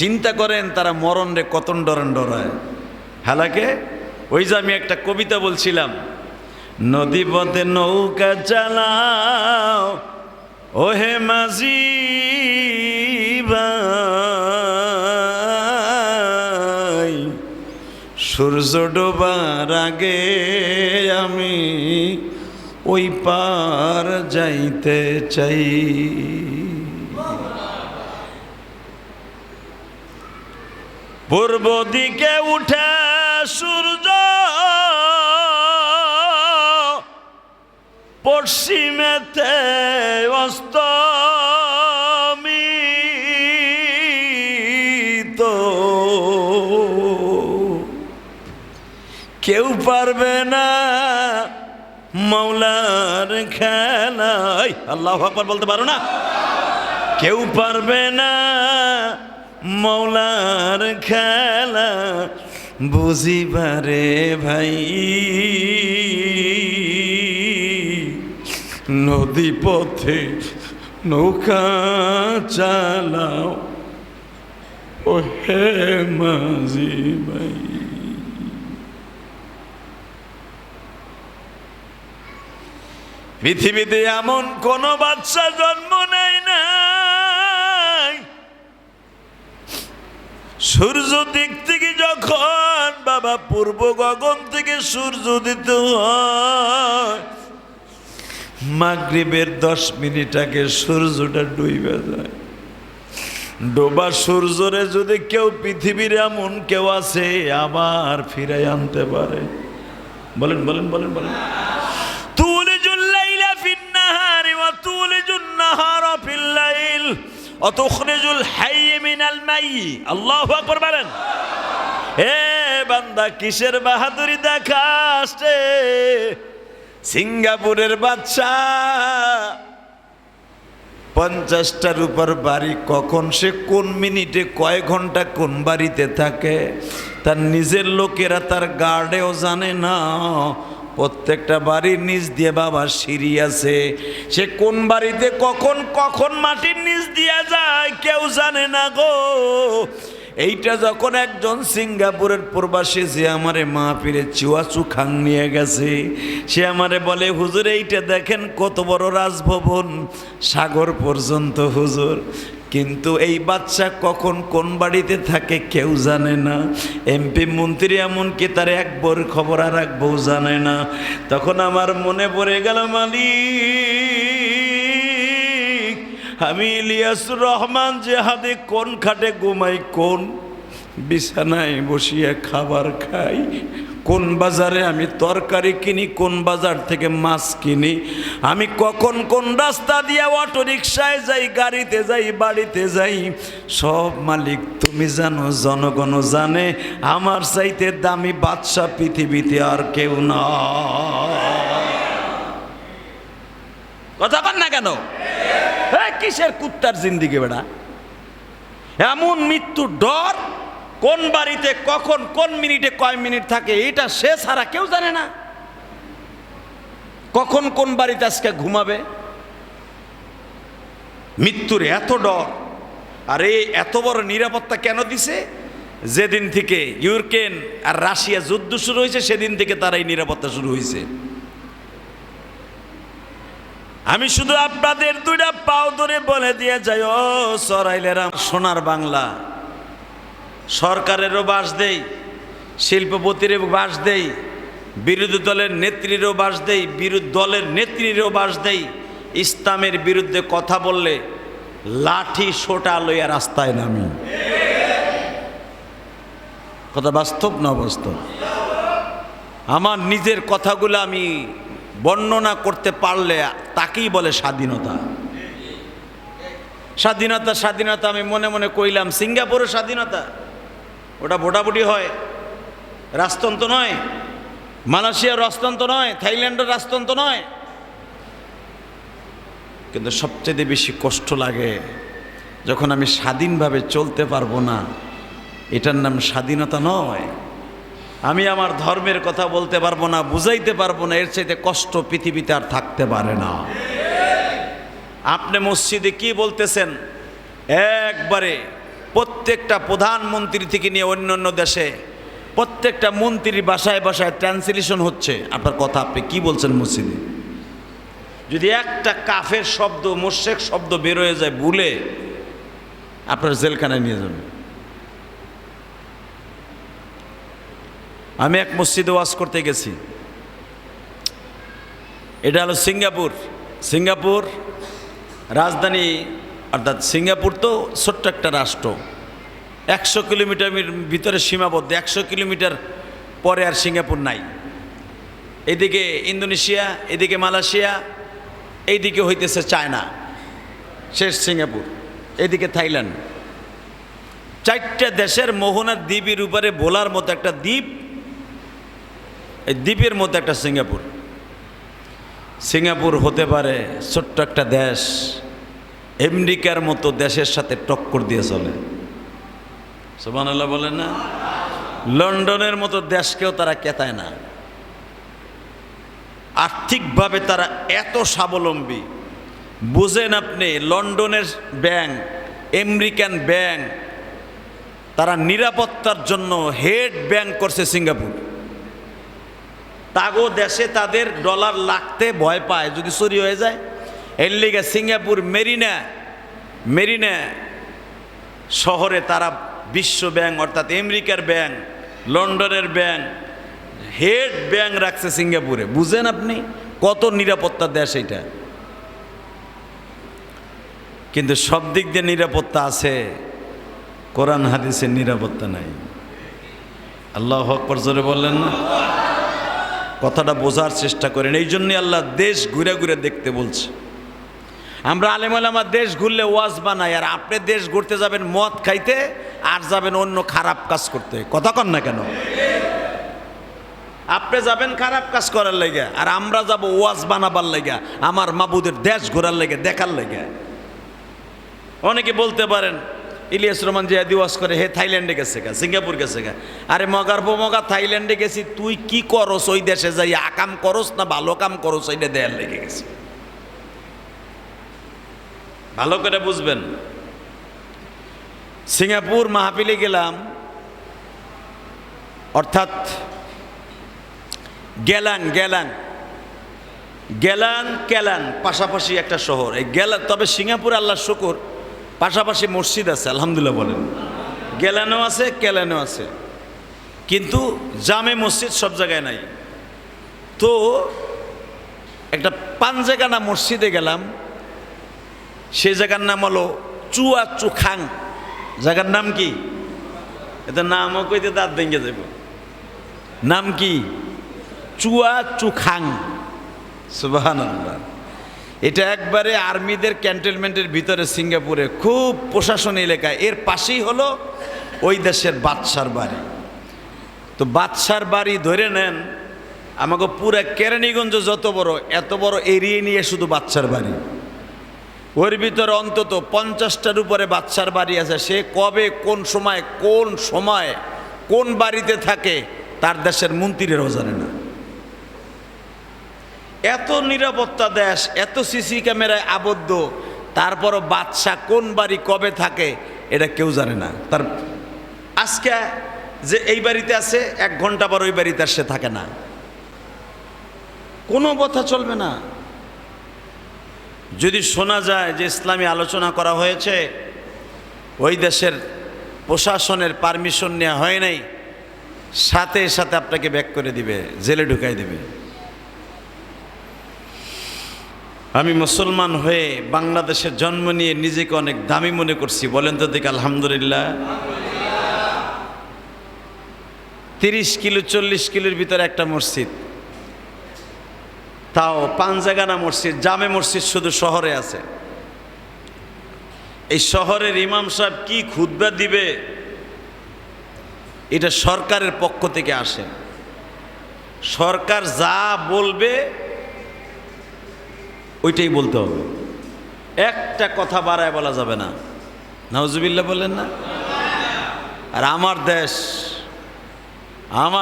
চিন্তা করেন, তারা মরণ রে কতন ডরন ডরায়। হালাকে, ওই যে আমি একটা কবিতা বলছিলাম, নদী পথে নৌকা চালাও, ওহে মাঝি সূর্য ডোবার আগে আমি ওই পার যাইতে চাই। পূর্ব দিকে উঠে সূর্য, পশ্চিমেতে অস্ত কেউ পারবে না মৌলার খেলায়। আল্লাহ বলতে পারো না? কেউ পারবে না মৌলার খেলা বুঝিবারে ভাই। নদী পথে নৌকা চালাও। ও হে মাঝি ভাই। পৃথিবীতে এমন কোন বাচ্চা জন্ম সূর্য দিক থেকে যখন বাবা পূর্ব গগন থেকে সূর্য দিত মাগরীবের দশ মিনিট আগে সূর্যটা ডুইবে যায়। ডোবা সূর্যরে যদি কেউ পৃথিবীর এমন কেউ আছে, আবার ফিরাই আনতে পারে। বলেন বলেন বলেন বলেন। তুলে জুল্লাইলা ফিন্নাহারি বা তুলে জুন্নাহারা ফিল্লাইল অতুখরিজুল হাই মিনাল মাই আল্লাহ আকবর বলেন। এ বান্দা কিসের বাহাদুরি দেখাস সিঙ্গাপুরের বাচ্চা পঞ্চাশটার উপর বাড়ি কখন সে কোন মিনিটে কয় ঘণ্টা কোন বাড়িতে থাকে? তার নিজের লোকেরা তার গার্ডেও জানে না। প্রত্যেকটা বাড়ির নিচ দিয়ে বাবা সিঁড়ি আছে। সে কোন বাড়িতে কখন কখন মাটির নিচ দিয়ে যায় কেউ জানে না গো। এইটা যখন একজন সিঙ্গাপুরের প্রবাসী যে আমারে মা ফিরে চুয়াচু খাং নিয়ে গেছে, সে আমারে বলে, হুজুর, এইটা দেখেন কত বড় রাজভবন। সাগর পর্যন্ত, হুজুর। কিন্তু এই বাচ্চা কখন কোন বাড়িতে থাকে কেউ জানে না। এমপি মন্ত্রী এমনকি তার এক বর খবর আর এক বউ জানে না। তখন আমার মনে পড়ে গেল, মালিক, আমি ইলিয়াসুর রহমান জেহাদে কোন খাটে ঘুমাই, কোন বিছানায় বসিয়ে খাবার খাই। কোন বাজারে আমি তরকারি কিনি, কোন বাজার থেকে মাছ কিনি? আমি কখন কোন রাস্তা দিয়ে অটো রিক্সায় যাই, গাড়িতে যাই, বাড়িতে যাই? সব মালিক তুমি জানো, জনগণ জানে, আমার চাইতে দামি বাদশা পৃথিবীতে আর কেউ না কথা পান না কেন? কিসের কুত্তার জিন্দিগি বেড়া? এমন মৃত্যুর ডর কোন বাড়িতে কখন, কোন মিনিটে কয় মিনিট থাকে, এটা সে ছাড়া কেউ জানে না। কখন কোন বাড়িতে আজকে ঘুমাবে? মৃত্যুর এত ডর, আর এই এত বড় নিরাপত্তা কেন দিছে? যেদিন থেকে ইউক্রেন আর রাশিয়া যুদ্ধ শুরু হয়েছে, সেদিন থেকে তার এই নিরাপত্তা শুরু হয়েছে। আমি শুধু আপনাদের দুইটা পাও ধরে বলে দিয়ে যাই, ও সরাইলেরা সোনার বাংলা। সরকারেরও বাস দেই, শিল্পপতিরও বাস দেই, বিরোধী দলের নেত্রীরও বাস দেই, বিরোধী দলের নেত্রীরও বাস দেই। ইসলামের বিরুদ্ধে কথা বললে লাঠি সোটা লইয়া রাস্তায় নামি। কথা বাস্তব না বাস্তব আমার নিজের কথাগুলো আমি বর্ণনা করতে পারলে তাকেই বলে স্বাধীনতা। স্বাধীনতা স্বাধীনতা আমি মনে মনে কইলাম সিঙ্গাপুরের স্বাধীনতা। ওটা ভোটাভুটি হয়। রাজতন্ত্র নয়। মালয়েশিয়ার রাজতন্ত্র নয়, থাইল্যান্ডের রাজতন্ত্র নয়। কিন্তু সবচেয়ে বেশি কষ্ট লাগে যখন আমি স্বাধীনভাবে চলতে পারব না। এটার নাম স্বাধীনতা নয়। আমি আমার ধর্মের কথা বলতে পারব না, বুঝাইতে পারব না, এর চাইতে কষ্ট পৃথিবীতে আর থাকতে পারে না। আপনি মসজিদে কি বলতেছেন? একবারে প্রত্যেকটা প্রধানমন্ত্রী থেকে নিয়ে অন্য অন্য দেশে, প্রত্যেকটা মন্ত্রীর বাসায় বাসায় ট্রান্সলেশন হচ্ছে। আপনার কথা আপনি কি বলছেন মসজিদে? যদি একটা কাফের শব্দ, মোশেক শব্দ বের হয়ে যায় ভুলে, আপনার জেলখানায় নিয়ে যাবেন। আমি এক মসজিদে ওয়াজ করতে গেছি। এটা হলো সিঙ্গাপুর। সিঙ্গাপুর রাজধানী, অর্থাৎ সিঙ্গাপুর তো ছোট্ট একটা রাষ্ট্র। একশো কিলোমিটার ভিতরে সীমাবদ্ধ, একশো কিলোমিটার পরে আর সিঙ্গাপুর নাই। এদিকে ইন্দোনেশিয়া, এদিকে মালয়েশিয়া, এইদিকে হইতেছে চায়না, শেষ সিঙ্গাপুর, এদিকে থাইল্যান্ড। চারটা দেশের মোহনার দ্বীপের উপরে ভোলার মতো একটা দ্বীপ, এই দ্বীপের মধ্যে একটা সিঙ্গাপুর। সিঙ্গাপুর হতে পারে ছোট্ট একটা দেশ, আমেরিকার মতো দেশের সাথে টক্কর দিয়ে চলে। সোমান আল্লাহ বলেন না? লন্ডনের মতো দেশকেও তারা কেতায় না। আর্থিকভাবে তারা এত স্বাবলম্বী। বুঝেন আপনি, লন্ডনের ব্যাংক, আমেরিকান ব্যাংক, তারা নিরাপত্তার জন্য হেড ব্যাংক করছে সিঙ্গাপুর। তাগো দেশে তাদের ডলার লাগতে ভয় পায়, যদি চুরি হয়ে যায়। এর লিগে সিঙ্গাপুর মেরিনা মেরিনা শহরে তারা বিশ্ব ব্যাংক, অর্থাৎ আমেরিকার ব্যাংক, লন্ডনের ব্যাংক, হেড ব্যাংক রাখছে সিঙ্গাপুরে। বুঝেন আপনি কত নিরাপত্তা দেশ এটা। কিন্তু সব দিক দিয়ে নিরাপত্তা আছে, কোরআন হাদিসের নিরাপত্তা নাই। আল্লাহ হকর জোরে বললেন না? কথাটা বোঝার চেষ্টা করেন। এই জন্যই আল্লাহ দেশ ঘুরে ঘুরে দেখতে বলছে। আমরা আলেমাল আমার দেশ ঘুরলে ওয়াজ বানাই, আর আপনি দেশ ঘুরতে যাবেন, মদ খাইতে, আর যাবেন অন্য খারাপ কাজ করতে। কথা কন না কেন? আপনি যাবেন খারাপ কাজ করার লেগে, আর আমরা যাব ওয়াজ বানাবার লেগে, আমার মাবুদের দেশ ঘোরার লেগে, দেখার লেগে। অনেকে বলতে পারেন, ইলিয়াস রহমান জিয়াদি ওয়াজ করে, হে থাইল্যান্ডে গেছে গা, সিঙ্গাপুর গেছে গা। আরে মগার মগা, থাইল্যান্ডে গেছি, তুই কি করস ওই দেশে যাই আকাম করস না ভালো কাম করস, ওইটা দেয়ার লেগে গেছে। ভালো করে বুঝবেন। সিঙ্গাপুর মাহফিলে গেলাম, অর্থাৎ গেলান গেলান গেলান, কেলান পাশাপাশি একটা শহর। এই গেলান, তবে সিঙ্গাপুর আল্লাহ শুকুর, পাশাপাশি মসজিদ আছে, আলহামদুলিল্লাহ বলেন। গেলানও আছে, কেলানও আছে। কিন্তু জামে মসজিদ সব জায়গায় নাই। তো একটা পাঞ্জেগানা মসজিদে গেলাম সেই জায়গার নাম হলো চুয়া চুখাং জায়গার নাম কি? এটা নামও কইতে দাঁত ভেঙে যাব নাম কি? চুয়া চুখাং এটা একবারে আর্মিদের ক্যান্টনমেন্টের ভিতরে সিঙ্গাপুরে, খুব প্রশাসন এলাকা। এর পাশেই হলো ওই দেশের বাদশার বাড়ি। তো বাদশার বাড়ি ধরে নেন, আমাকে পুরা কেরানীগঞ্জ যত বড়, এত বড় এরিয়ে নিয়ে শুধু বাচ্চার বাড়ি। ওর ভিতরে অন্তত পঞ্চাশটার উপরে বাচ্চার বাড়ি আছে। সে কবে, কোন সময় কোন সময়, কোন বাড়িতে থাকে, তার দেশের মন্ত্রীরাও জানে না। এত নিরাপত্তা দেশ, এত সিসি ক্যামেরায় আবদ্ধ, তারপরও বাদশা কোন বাড়ি কবে থাকে, এটা কেউ জানে না। তার আজকে যে এই বাড়িতে আছে, এক ঘণ্টা পর ওই বাড়িতে সে থাকে না। কোনো কথা চলবে না। যদি শোনা যায় যে ইসলামী আলোচনা করা হয়েছে, ওই দেশের প্রশাসনের পারমিশন নেওয়া হয় নাই, সাথে সাথে আপনাকে ব্যাক করে দিবে, জেলে ঢুকাই দিবে। আমি মুসলমান হয়ে বাংলাদেশের জন্ম নিয়ে নিজেকে অনেক দামি মনে করছি, বলেন তো দেখে আলহামদুলিল্লাহ। তিরিশ কিলো, চল্লিশ কিলোর ভিতরে একটা মসজিদ। তাও পাঞ্জাগানা মসজিদ, জামে মসজিদ শুধু শহরে আছে। এই শহরের ইমাম সাহেব কি খুদ্া দিবে? এটা সরকারের পক্ষ থেকে আসে। সরকার যা বলবে, ওইটাই বলতে হবে। একটা কথা বাড়ায় বলা যাবে না। নাউজুবিল্লা বললেন না? আর আমার দেশ, আমার